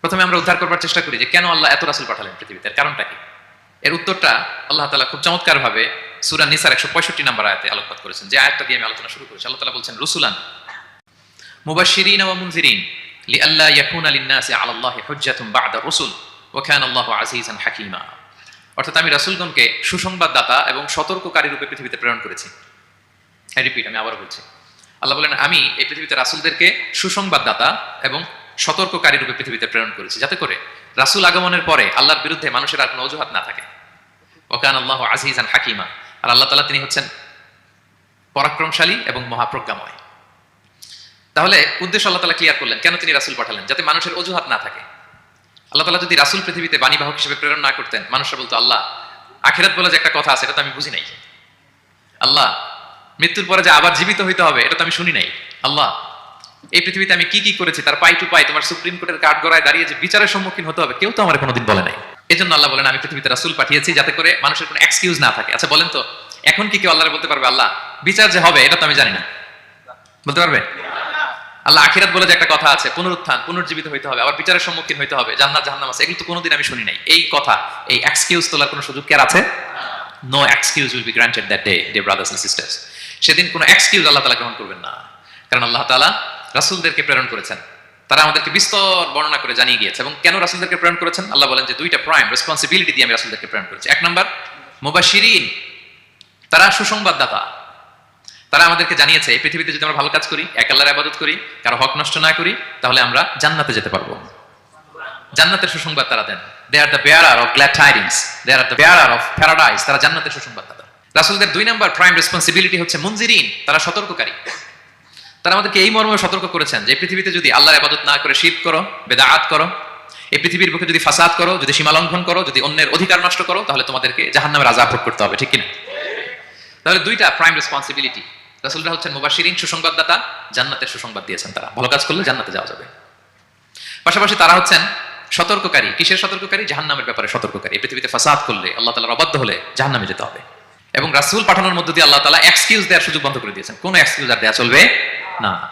প্রথমে আমরা উদ্ধার করবার চেষ্টা করি যে কেন আল্লাহ এত রাসুল পাঠালেন পৃথিবীতে? কারণটা কি? এর উত্তরটা আল্লাহ তালা খুব চমৎকার ভাবে সুরা নিসার একশো পঁয়ষট্টি নাম্বার আয়াতে আলোকপাত করেছেন। যে আয়াতটা দিয়ে আমি আলোচনা শুরু করেছি। আল্লাহ তালা বলছেন, রসুলান মুবাশিরিন মুনজিরিন ইয়াকুনা আলা আল্লাহি হুজ্জাতুন বা'দা রুসুল ওয়া কানা আল্লাহু আজিজান হাকীমা। অর্থাৎ আমি সুসংবাদদাতা এবং সতর্ককারী রূপে পৃথিবীতে প্রেরণ করেছি। রিপিট আমি আবার বলছি। আল্লাহ বলেন, আমি এই পৃথিবীতে রাসূলদেরকে সুসংবাদদাতা এবং সতর্ককারী রূপে পৃথিবীতে প্রেরণ করেছি। যাতে করে রাসুল আগমনের পরে আল্লাহর বিরুদ্ধে মানুষের আর কোনো অজুহাত না থাকে। ওকান আল্লাহ আজিজান হাকিমা। আর আল্লাহ তালা তিনি হচ্ছেন পরাক্রমশালী এবং মহাপ্রজ্ঞাময়। তাহলে উদ্দেশ্য আল্লাহ তালা ক্লিয়ার করলেন, কেন তিনি রাসুল পাঠালেন? যাতে মানুষের অজুহাত না থাকে। আল্লাহ তালা যদি রাসুল পৃথিবীতে বাণীবাহক হিসেবে প্রেরণ না করতেন মানুষরা বলতো, আল্লাহ, আখেরাত বলে যে একটা কথা আছে, এটা তো আমি বুঝি নাই। আল্লাহ, মৃত্যুর পরে যে আবার জীবিত হইতে হবে, এটা তো আমি শুনি নাই। আল্লাহ এই পৃথিবীতে আমি কি কি করেছি, তার পাই টু পাই তোমার সুপ্রিম কোর্টের কাঠ গড়ায় দাঁড়িয়ে যে বিচারের সম্মুখীন হতে হবে, কেউ তো আমার কোনোদিন বলে নাই। এই জন্য আল্লাহ বলেন, আমি পৃথিবীতে রাসূল পাঠিয়েছি যাতে করে মানুষের কোনো এক্সকিউজ না থাকে। আচ্ছা বলেন তো, এখন কি কেউ আল্লাহরে বলতে পারবে, আল্লাহ, বিচার যে হবে, এটা তো আমি জানি না। বলতে পারবে? আল্লাহ, আখিরাত বলে যে একটা কথা আছে, পুনরুত্থান, পুনর্জীবিত হইতে হবে, আবার বিচারের সম্মুখীন হইতে হবে, জান্নাত, জাহান্নাম আছে, এগুলো তো কোনোদিন আমি শুনি নাই। এই কথা, এই এক্সকিউজ তোলার কোনো সুযোগ কি আর আছে? No excuse will be granted that day day brothers and sisters সেদিন কোনো এক্সকিউজ আল্লাহ তালা গ্রহণ করবেন না। কারণ আল্লাহ তালা রাসূলদেরকে প্রেরণ করেছেন। তারা আমাদেরকে বিস্তর বর্ণনা করে জানিয়ে গিয়েছে এবং কেন রাসূলদেরকে প্রেরণ করেছেন? আল্লাহ বলেন যে দুইটা প্রাইম রেসপন্সিবিলিটি দিয়ে আমি রাসূলদেরকে প্রেরণ করেছি। এক নম্বর মুবাশিরিন তারা সুসংবাদদাতা। তারা আমাদেরকে জানিয়েছে, এই পৃথিবীতে যদি আমরা ভালো কাজ করি, এক আল্লাহর আবাদত করি, কারও হক নষ্ট না করি, তাহলে আমরা জান্নাতে যেতে পারব। জান্নাতের সুসংবাদ তারা দেন। They are the bearer of glad tidings they are the bearer of paradise তারা জান্নাতের সুসংবাদ দাতা রাসূলদের দুই নাম্বার প্রাইম রেসপন্সিবিলিটি হচ্ছে মুনজিরিন। তারা সতর্ককারী। তারা আমাদেরকে এই মর্মে সতর্ক করেছেন যে পৃথিবীতে যদি আল্লাহর আবাদত না করে শীত করো, বেদাআত করো, এই পৃথিবীর বুকে যদি ফাসাদ করো, যদি সীমা লঙ্ঘন করো, যদি অন্যের অধিকার নষ্ট করো, তাহলে তোমাদেরকে জাহান্নামের আযাব ভোগ করতে হবে, ঠিক কিনা? তাহলে দুইটা প্রাইম রেসপন্সিবিলিটি রাসূলরা হচ্ছেন মুবাশিরিন সুসংবাদদাতা, জান্নাতের সুসংবাদ দিয়েছেন তারা। ভালো কাজ করলে জান্নাতে যাওয়া যাবে। পাশাপাশি তারা হচ্ছেন সতর্ককারী। কিসের সতর্ককারী? জাহান্নামের ব্যাপারে সতর্ককারী। পৃথিবীতে ফাসাদ করলে আল্লাহ তালার অবাধ্য হলে জাহান্নামে যেতে হবে। এবং রাসুল পাঠানোর মধ্য দিয়ে আল্লাহ তালা এক্সকিউজ দেওয়ার সুযোগ বন্ধ করে দিয়েছেন। কোনো এক্সকিউজ আর দেওয়া চলবে না।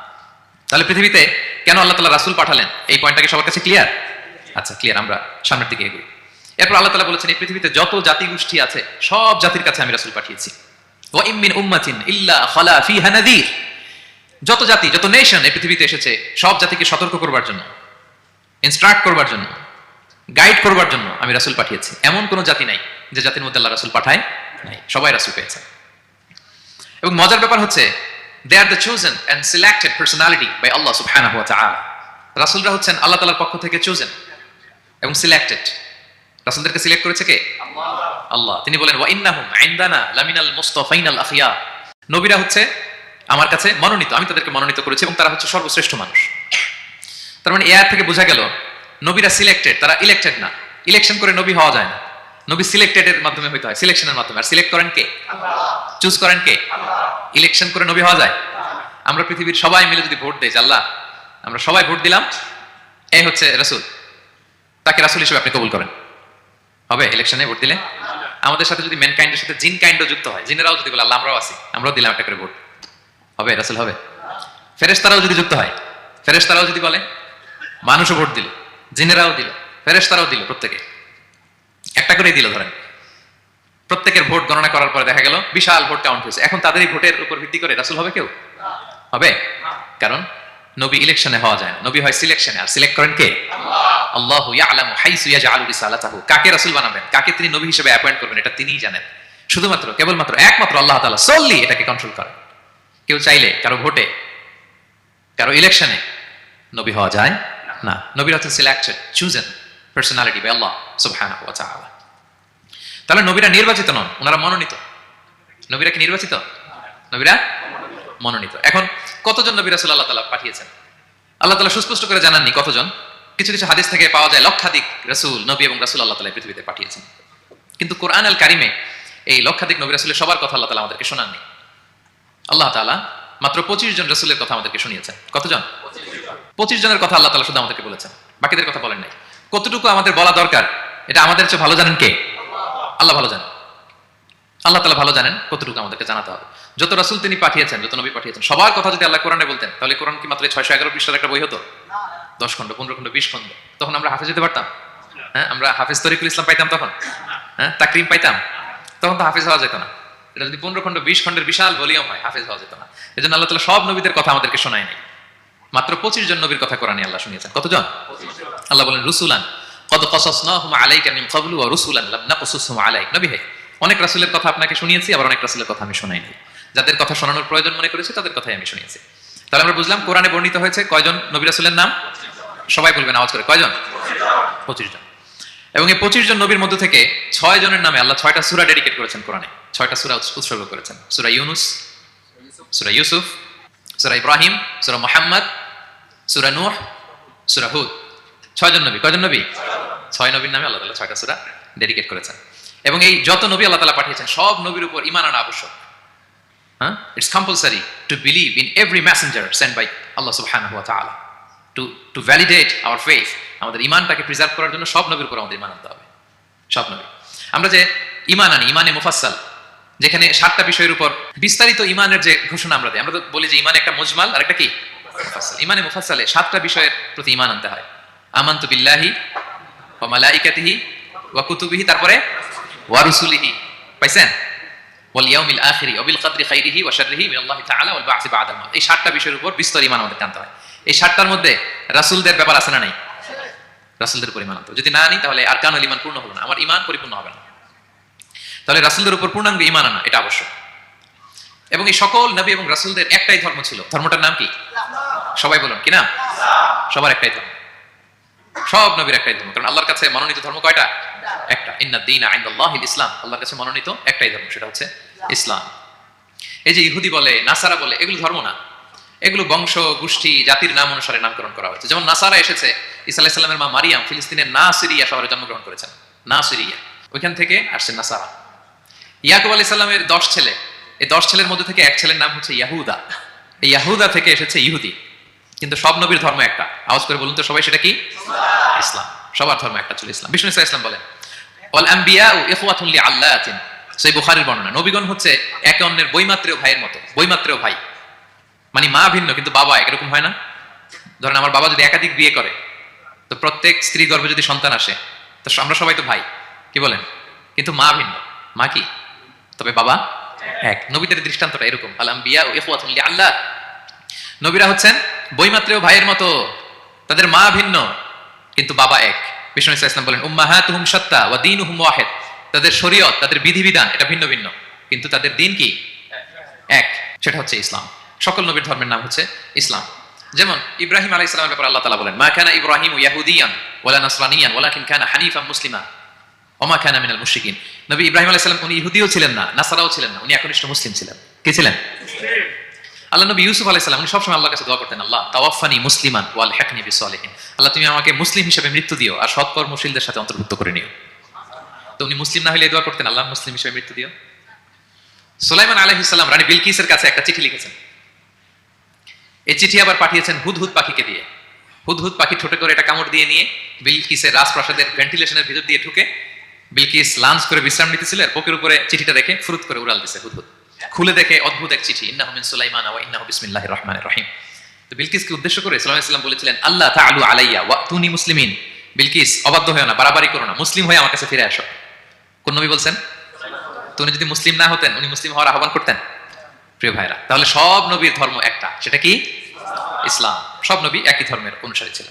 তাহলে পৃথিবীতে কেন আল্লাহ তালা রাসূল পাঠালেন? এই পয়েন্টটা কি সবার কাছে ক্লিয়ার আচ্ছা ক্লিয়ার আমরা সামনের দিকে এগোই। এরপর আল্লাহ তালা বলেছেন, এই পৃথিবীতে যত জাতি গোষ্ঠী আছে, সব জাতির কাছে আমি রাসূল পাঠিয়েছি। ওয়া ইম মিন উম্মাতিন ইল্লা খালা ফিহা নাযীর যত জাতি, যত নেশন এই পৃথিবীতে এসেছে, সব জাতিকে সতর্ক করবার জন্য ইনস্ট্রাক্ট করবার জন্য গাইড করবার জন্য আমি রাসুল পাঠিয়েছি। এমন কোন জাতি নাই যে জাতির মধ্যে আল্লাহ রাসুল পাঠায় নাই। সবাই রাসূল পেয়েছে। এবং মজার ব্যাপার হচ্ছে they are the chosen and selected personality by Allah সুবহানাহু ওয়া তাআলা রাসূলরা হচ্ছেন আল্লাহ তাআলার পক্ষ থেকে চোজেন এবং সিলেক্টেড রাসূলদেরকে সিলেক্ট করেছে কে? আল্লাহ। তিনি বলেন, ওয়া ইন্নাহুম ইনদানা লামিনাল মুস্তাফাইনাল আখিয়া। নবীরা হচ্ছে আমার কাছে মনোনীত, আমি তাদেরকে মনোনীত করেছি এবং তারা হচ্ছে সর্বশ্রেষ্ঠ মানুষ। তার মানে এর থেকে বোঝা গেল, নবীরা সিলেক্টেড তারা ইলেক্টেড না। ইলেকশন করে নবী হওয়া যায় না। নবী সিলেক্টেড এর মাধ্যমে হইতে হয়। সিলেকশনের মাধ্যমে। আর সিলেক্ট করেন কে? চুজ করেন কে? ইলেকশন করে নবী হওয়া যায়। আমরা পৃথিবীর সবাই মিলে যদি ভোট দেই, যে আল্লাহ, আমরা সবাই ভোট দিলাম এই হচ্ছে রাসূল। তাকে রাসূল হিসেবে আপনি কবুল করেন। হবে ইলেকশনে ভোট দিলে। আমাদের সাথে যদি মেন কাইন্ডের সাথে জিন কাইন্ডও যুক্ত হয়, জিনেরাও যদি বলে, আল্লাহ, আমরাও আছি, আমরাও দিলাম একটা করে ভোট। হবে, রাসূল হবে। ফেরেশতারাও যদি যুক্ত হয়, ফেরেশতারাও যদি বলে, মানুষও ভোট দিল, জিনেরাও দিল, ফেরেশতারাও দিল প্রত্যেকে। একটা করেই দিল, ধরেন। প্রত্যেকের ভোট গণনা করার পরে দেখা গেল, বিশাল ভোট কাউন্ট হয়েছে। এখন তাদের ভোটের উপর ভিত্তি করে রাসূল হবে কেউ? হবে? কারণ নবী ইলেকশনে হওয়া যায় নবী হয় সিলেকশনে আর সিলেক্ট করেন কে? আল্লাহু ইয়ালামু হাইসু ইয়াজআলু রিসালাতাহু। কাকে রাসূল বানাবেন? কাকে তিনি নবী হিসেবে অ্যাপয়েন্ট করবেন? এটা তিনিই জানেন। শুধুমাত্র, কেবলমাত্র, একমাত্র আল্লাহ তাআলা solely এটাকে কন্ট্রোল করেন। কেউ চাইলে, কারও ভোটে, কারও ইলেকশনে নবী হওয়া যায় না। নবীরা হচ্ছেন selected chosen personality by Allah তাআলা। তাহলে নবীরা নির্বাচিত নন, ওনারা মনোনীত। নবীরা কি নির্বাচিত? নবীরা মনোনীত। এখন কতজন নবী রাসূল আল্লাহ তাআলা পাঠিয়েছেন? আল্লাহ তাআলা সুস্পষ্ট করে জানাননি কতজন। কিছু কিছু হাদিস থেকে পাওয়া যায় লক্ষাধিক রাসূল, নবী এবং রাসূল আল্লাহ তাআলা পৃথিবীতে পাঠিয়েছেন। কিন্তু কোরআন আল কারিমে এই লক্ষাধিক নবী রাসূলের সবার কথা আল্লাহ তাআলা আমাদেরকে শোনাননি। আল্লাহ তাআলা মাত্র পঁচিশ জন রাসূলের কথা আমাদেরকে শুনিয়েছেন। কতজন? পঁচিশ জনের কথা আল্লাহ তাআলা শুধু আমাদেরকে বলেছেন। বাকিদের কথা বলেন নাই। কতটুকু আমাদের বলা দরকার? এটা আমাদের চেয়ে ভালো জানেন কে? আল্লাহ ভালো জানেন। আল্লাহ তালা ভালো জানেন, কতটুকু আমাদেরকে জানাতে হবে। যত রাসূল তিনি পাঠিয়েছেন, যত নবী পাঠিয়েছেন, সবার কথা যদি আল্লাহ কোরআনে বলতেন, তাহলে কোরআন কি মাত্র ছয়শো এগারো পৃষ্ঠার একটা বই হতো? দশ খণ্ড, পনেরো খণ্ড, বিশ খণ্ড। তখন আমরা হাফেজ যেতে পারতাম? হ্যাঁ আমরা হাফেজ তরিকুল ইসলাম পাইতাম তখন? হ্যাঁ তাকরিম পাইতাম? তখন তো হাফেজ হওয়া যেত না। এটা যদি পনেরো খণ্ড, বিশ খণ্ডের বিশাল ভলিউম হয়, হাফেজ হওয়া যেত না। এই জন্য আল্লাহ তালা সব নবীদের কথা আমাদেরকে শোনায় নাই। মাত্র পঁচিশ জন নবীর কথা কোরআনে আল্লাহ শুনিয়েছেন। কতজন? আল্লাহ বলেন, রুসুলান। অনেক কথা আপনাকে শুনিয়েছি, আবার অনেক কথা আমি যাদের কথা শোনানোর প্রয়োজন মনে করেছি, তাদের কথাই আমি শুনিয়েছি। তাহলে আমরা বুঝলাম কোরআনে বর্ণিত হয়েছে কয়জন নবী নাম? সবাই বলবেন আওয়াজ করে, কয়জন? পঁচিশ জন। এবং এই পঁচিশ জন নবীর মধ্য থেকে ছয় জনের নামে আল্লাহ ছয়টা সূরা ডেডিকেট করেছেন কোরআনে। ছয়টা সূরা উৎস- উৎসর্গ করেছেন। সূরা ইউনুস, সূরা ইউসুফ, সূরা ইব্রাহিম, সূরা মুহাম্মদ, সূরা নূহ, সূরা হুদ। ছয়জন নবী। কয়জন নবী? ছয় নবীর নামে আল্লাহ তাআলা ছয়টা সূরা ডেডিকেট করেছেন। এবং এই যত নবী আল্লাহ তাআলা পাঠিয়েছেন, সব নবীর উপর ঈমান আনা আবশ্যক। হ্যাঁ? It's compulsory to believe in every messenger send by Allah সুবহানাহু ওয়া তাআলা to to validate our faith আমাদের ইমানটাকে প্রিজার্ভ করার জন্য সব নবীর উপর আমাদের ইমান আনতে হবে। সব নবী। আমরা যে ইমান আনি ইমানে মুফাসসাল, যেখানে সাতটা বিষয়ের উপর বিস্তারিত ইমানের যে ঘোষণা আমরা দিই, আমরা তো বলি যে ইমান একটা মজমাল আর একটা কি ইমানে মুফাসসালে সাতটা বিষয়ের প্রতি ইমান আনতে হয়। আমান্তু বিল্লাহি মালাইকাতিহি ওয়া কুতুবিহি, তারপরে ওয়া রুসুলিহি। পাইছেন? ওয়াল ইয়াউমিল কদরি খাইরিহি ওয়া শাররিহি মিন আল্লাহি তাআলা ওয়াল বা'সি বা'দাল মাউত। এই সাতটা বিষয়ের উপর বিস্তর ইমান আমাদের আনতে হয়। এই সাতটার মধ্যে রাসূলদের ব্যাপার আছে না নাই? রাসূলদের যদি না আনি, তাহলে ইমান পূর্ণ হলো না। আমার ইমান পরিপূর্ণ হবে না। তাহলে রাসূলদের উপর পূর্ণাঙ্গ ইমান আনা, এটা আবশ্যক। এবং এই সকল নবী এবং রাসূলদের একটাই ধর্ম ছিল। ধর্মটার নাম কি? সবাই বলুন, কি নাম? সবার একটাই ধর্ম। সব নবীর একটাই ধর্ম। কারণ আল্লাহর কাছে মনোনীত ধর্ম কয়টা? একটা। ইন্না দিন আইন্দাল্লাহিল ইসলাম। আল্লাহর কাছে মনোনীত একটাই ধর্ম, সেটা হচ্ছে ইসলাম। এই যে ইহুদি বলে, নাসারা বলে, এগুলো ধর্ম না। এগুলো বংশ, গোষ্ঠী, জাতির নাম অনুসারে নামকরণ করা হয়েছে। যেমন নাসারা এসেছে ইসা আলাইসাল্লামের মা মারিয়াম ফিলিস্তিনের না সিরিয়া শহরে জন্মগ্রহণ করেছেন। না সিরিয়া ওইখান থেকে আসছেন নাসারা। ইয়াকুব আলি সাল্লামের দশ ছেলে। এই দশ ছেলের মধ্যে থেকে এক ছেলের নাম হচ্ছে ইয়াহুদা। এই ইয়াহুদা থেকে এসেছে ইহুদি। কিন্তু সব নবীর ধর্ম একটা। আওয়াজ করে বলুন তো সবাই সেটা কি? ইসলাম। সবার ধর্ম একটা ছিল ইসলাম। বিষ্ণু ইসলাম বলেন। অল আম্বিয়া ও ইখওয়াতুন লি আল্লাহাতিন সেই বুখারীর বর্ণনা। নবীগণ হচ্ছে একে অন্যের বইমাত্রেয় ভাইয়ের মতো। বইমাত্রেয় ভাই। মানে মা ভিন্ন কিন্তু বাবা এক। এরকম হয় না? ধরেন আমার বাবা যদি একাধিক বিয়ে করে তো প্রত্যেক স্ত্রী গর্ভে যদি সন্তান আসে তো আমরা সবাই তো ভাই। কি বলেন? কিন্তু মা ভিন্ন। মা কি? তবে বাবা এক। নবীদের দৃষ্টান্তটা এরকম। আলাম বিয়া ও ইখওয়াতুন লি আল্লাহ নবীরা হচ্ছেন বইমাত্রেও ভাইয়ের মতো। তাদের মা ভিন্ন, কিন্তু বাবা এক। বিষ্ণু ইসা ইসলাম বলেন, উম্মাহাতুহুম সাত্তা ওয়া দীনুহুম ওয়াহিদ। তাদের শরীয়ত, তাদের বিধিবিধান, এটা ভিন্ন ভিন্ন। কিন্তু তাদের দিন কি? এক। সেটা হচ্ছে ইসলাম। সকল নবীর ধর্মের নাম হচ্ছে ইসলাম। যেমন ইব্রাহিম আলাইহিস সালামের ব্যাপারে আল্লাহ তাআলা বলেন, মা কানা ইব্রাহিম ইয়াহুদিয়ান ওয়ালা নাসরানিয়ান, ওয়ালাকিন কানা হানিফাম মুসলিমা। ওমা কানা মিনাল মুশরিকিন। নবী ইব্রাহিম আলাইহিস সালাম, উনি ইহুদিও ছিলেন না, নাসারাও ছিলেন না, উনি একনিষ্ঠ মুসলিম ছিলেন। কে ছিলেন? আল্লাহ নবী ইউসুফ আলাইহিস সালাম, উনি সবসময় আল্লাহর কাছে দোয়া করতেন, আল্লাহ তাওয়াফানি মুসলিমান ওয়াল হাকনি বিসলিহিন। আল্লাহ, তুমি আমাকে মুসলিম হিসেবে মৃত্যু দিও আর সৎকর্মশীলদের সাথে অন্তর্ভুক্ত করে নিও। তো উনি মুসলিম না হলে দোয়া করতেন, আল্লাহ, মুসলিম হিসেবে মৃত্যু দিও। সুলাইমান আলাইহিস সালাম, রানী বিলকিসের কাছে একটা চিঠি লিখেছেন। এই চিঠি আবার পাঠিয়েছেন হুদহুদ পাখিকে দিয়ে। হুদহুদ পাখি ঠোঁটে করে এটা কামড় দিয়ে নিয়ে বিলকিসের রাজপ্রাসাদের ভেন্টিলেশনের ভিতর দিয়ে ঢুকে বিলকিস লাঞ্চ করে বিশ্রাম নিতেছিল আর বুকের উপরে চিঠিটা রেখে ফুরুত করে উড়াল দিছে হুদহুদ। খুলে দেখে অদ্ভুত এক চিঠি, ইন্নাহু মিন সুলাইমান ওয়া ইন্নাহু বিসমিল্লাহির রহমানির রহিম। তো বিলকিসকে উদ্দেশ্য করে আলাইহি সাল্লাম বলেছিলেন আল্লাহ তাআলু আলাইয়া ওয়া তুনি মুসলিমিন। বিলকিস, অবাধ্য হয়েও না, বাড়াবাড়ি করো না, মুসলিম হয়ে আমার কাছে ফিরে আসো। কোন নবী বলছেন তো উনি যদি মুসলিম না হতেন, উনি মুসলিম হওয়ার আহ্বান করতেন? প্রিয় ভাইরা তাহলে সব নবীর ধর্ম একটা, সেটা কি? ইসলাম। সব নবী একই ধর্মের অনুসারী ছিলেন।